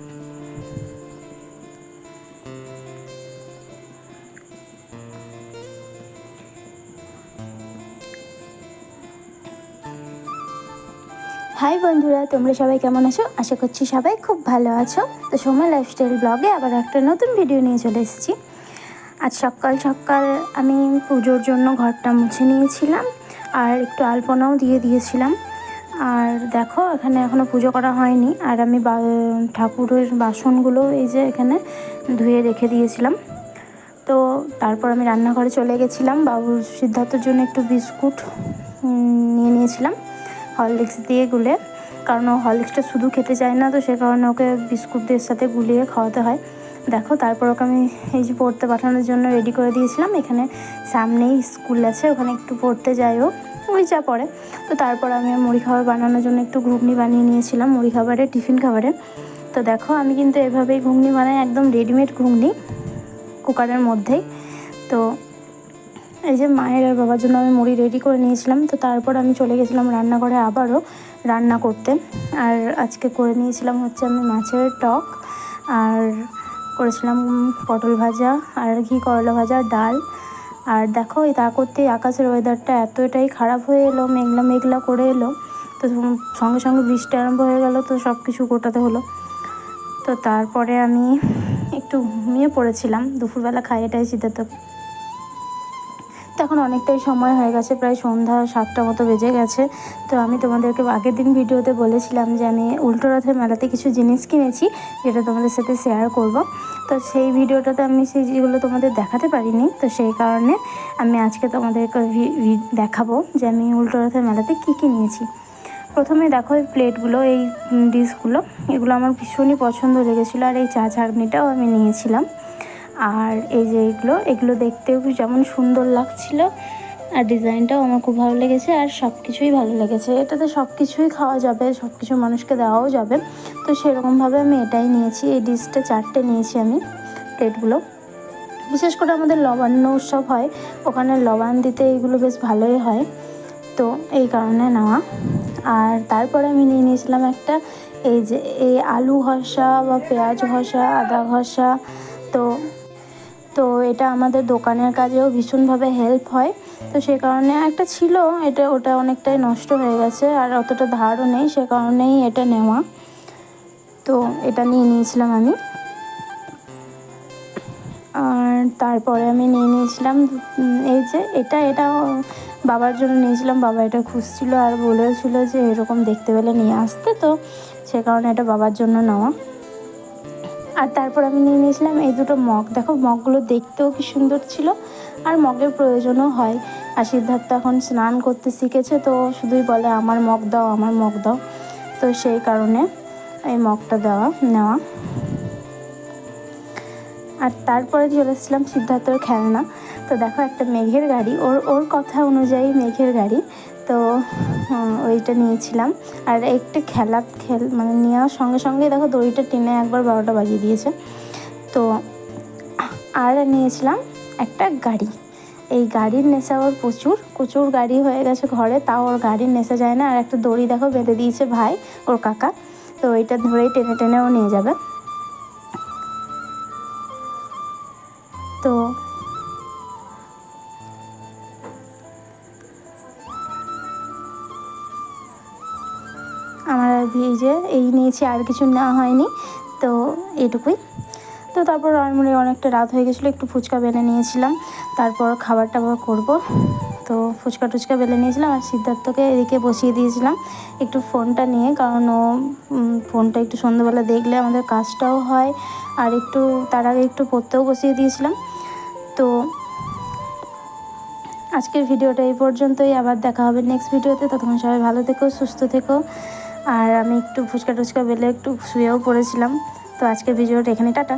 High বন্ধুরা, তোমরা সবাই কেমন আছো? আশা করছি সবাই খুব ভালো আছো। তো সময় লাইফস্টাইল ব্লগে আবার একটা নতুন ভিডিও নিয়ে চলে এসেছি। আজ সকাল সকাল আমি পুজোর জন্য ঘরটা মুছে নিয়েছিলাম, আর একটু আলপনাও দিয়ে দিয়েছিলাম। আর দেখো, এখানে এখনও পুজো করা হয়নি। আর আমি ঠাকুরের বাসনগুলো এই যে এখানে ধুয়ে রেখে দিয়েছিলাম। তো তারপর আমি রান্নাঘরে চলে গেছিলাম। বাবুর সিদ্ধার্থর জন্য একটু বিস্কুট নিয়ে নিয়েছিলাম, হরলিক্স দিয়ে গুলে। কারণ ও হরলিক্সটা শুধু খেতে চায় না, তো সে কারণে ওকে বিস্কুটদের সাথে গুলিয়ে খাওয়াতে হয়। দেখো, তারপর ওকে আমি এই যে পড়তে পাঠানোর জন্য রেডি করে দিয়েছিলাম। এখানে সামনেই স্কুল আছে, ওখানে একটু পড়তে যাই ও ওই যা পড়ে তো তারপর আমি মুড়ি খাবার বানানোর জন্য একটু ঘুগনি বানিয়ে নিয়েছিলাম, মুড়ি খাবারে, টিফিন খাবারে। তো দেখো, আমি কিন্তু এভাবেই ঘুগনি বানাই, একদম রেডিমেড ঘুগনি, কুকারের মধ্যেই। তো এই যে মায়ের আর বাবার জন্য আমি মুড়ি রেডি করে নিয়েছিলাম। তো তারপর আমি চলে গেছিলাম রান্নাঘরে আবারও রান্না করতে। আর আজকে করে নিয়েছিলাম হচ্ছে আমি মাছের টক, আর করেছিলাম পটল ভাজা, আর ঘি করলা ভাজা, ডাল। আর দেখো তা করতে আকাশের ওয়েদারটা এতটাই খারাপ হয়ে এলো, মেঘলা মেঘলা করে এলো। তো সঙ্গে সঙ্গে বৃষ্টি আরম্ভ হয়ে গেল, তো সব কিছু গোটাতে হলো। তো তারপরে আমি একটু ঘুমিয়ে পড়েছিলাম, দুপুরবেলা খাইয়ে টাই সিদ্ধার্থ তখন অনেকটাই সময় হয়ে গেছে, প্রায় সন্ধ্যা সাতটা মতো বেজে গেছে। তো আমি তোমাদেরকে আগের দিন ভিডিওতে বলেছিলাম যে আমি উল্টো রথের মেলাতে কিছু জিনিস কিনেছি, যেটা তোমাদের সাথে শেয়ার করব। তো সেই ভিডিওটাতে আমি সেই যেগুলো তোমাদের দেখাতে পারিনি, তো সেই কারণে আমি আজকে তোমাদেরকে দেখাবো যে আমি উল্টো রথের মেলাতে কী কী নিয়েছি। প্রথমে দেখো এই প্লেটগুলো, এই ডিশগুলো এগুলো আমার ভীষণই পছন্দ লেগেছিলো আর এই চা চাটনিটাও আমি নিয়েছিলাম। আর এই যে এগুলো এগুলো দেখতেও যেমন সুন্দর লাগছিল। আর ডিজাইনটাও আমার খুব ভালো লেগেছে আর সব কিছুই ভালো লেগেছে। এটাতে সব কিছুই খাওয়া যাবে সব কিছু মানুষকে দেওয়াও যাবে। তো সেরকমভাবে আমি এটাই নিয়েছি। এই ডিশটা চারটে নিয়েছি আমি প্লেটগুলো। বিশেষ করে আমাদের লবান্ন উৎসব হয়, ওখানে লবান দিতে এইগুলো বেশ ভালোই হয়। তো এই কারণে নেওয়া। আর তারপরে আমি নিয়ে নিয়েছিলাম একটা এই যে, এই আলু ঘষা বা পেঁয়াজ ঘষা, আদা ঘষা। তো তো এটা আমাদের দোকানের কাজেও ভীষণভাবে হেল্প হয়। তো সে কারণে একটা ছিল, এটা ওটা অনেকটাই নষ্ট হয়ে গেছে আর অতটা ধারও নেই, সে কারণেই এটা নেওয়া। তো এটা নিয়ে নিয়েছিলাম আমি। আর তারপরে আমি নিয়ে নিয়েছিলাম এই যে এটা এটা বাবার জন্য নিয়েছিলাম, বাবা এটা খুঁজছিল আর বলেছিল যে এরকম দেখতে পেলে নিয়ে আসতে, তো সে কারণে এটা বাবার জন্য নেওয়া। আর তারপর আমি নিয়ে নিয়েছিলাম এই দুটো মগ। দেখো, মগগুলো দেখতেও কি সুন্দর ছিল আর মগের প্রয়োজনও হয়। আর সিদ্ধার্থ এখন স্নান করতে শিখেছে, তো শুধুই বলে, আমার মগ দাও, আমার মগ দাও। তো সেই কারণে এই মগটা দেওয়া, নেওয়া। আর তারপরে চলে এসেছিলাম সিদ্ধার্থর খেলনা। তো দেখো, একটা মেঘের গাড়ি। ওর ওর কথা অনুযায়ী মেঘের গাড়ি। তো ওইটা নিয়েছিলাম। আর একটা খেলা, খেল মানে নেওয়ার সঙ্গে সঙ্গে দেখো দড়িটা টেনে একবার বারোটা বাজিয়ে দিয়েছে। তো, আর নিয়েছিলাম একটা গাড়ি। এই গাড়ির নেশা ওর প্রচুর প্রচুর গাড়ি হয়ে গেছে ঘরে, তাও ওর গাড়ির নেশা যায় না। আর একটা দড়ি দেখো বেঁধে দিয়েছে ভাই, ওর কাকা। তো ওইটা ধরেই টেনে টেনে ও নিয়ে যাবে। তো আর এই নিয়েছি, আর কিছু না হয়নি। তো এটুকুই। তো তারপর মানে অনেকটা রাত হয়ে গেছিল, একটু ফুচকা বেলে নিয়েছিলাম। তারপর খাবার টাবার করব। তো ফুচকা টুচকা বেলে নিয়েছিলাম, আর সিদ্ধার্থকে এদিকে বসিয়ে দিয়েছিলাম। একটু ফোনটা নিয়ে, কারণ ও ফোনটা একটু সন্ধ্যাবেলা দেখলে আমাদের কাজটাও হয়। আর একটু, তার আগে একটু পড়তেও বসিয়ে দিয়েছিলাম। তো আজকের ভিডিওটা এই পর্যন্তই। আবার দেখা হবে নেক্সট ভিডিওতে ততক্ষণ সবাই ভালো থেকো, সুস্থ থেকো। আর আমি একটু ফুচকা টুচকা বেলে একটু শুয়েও পড়েছিলাম। তো আজকের ভিডিওটা এখানে টাটা।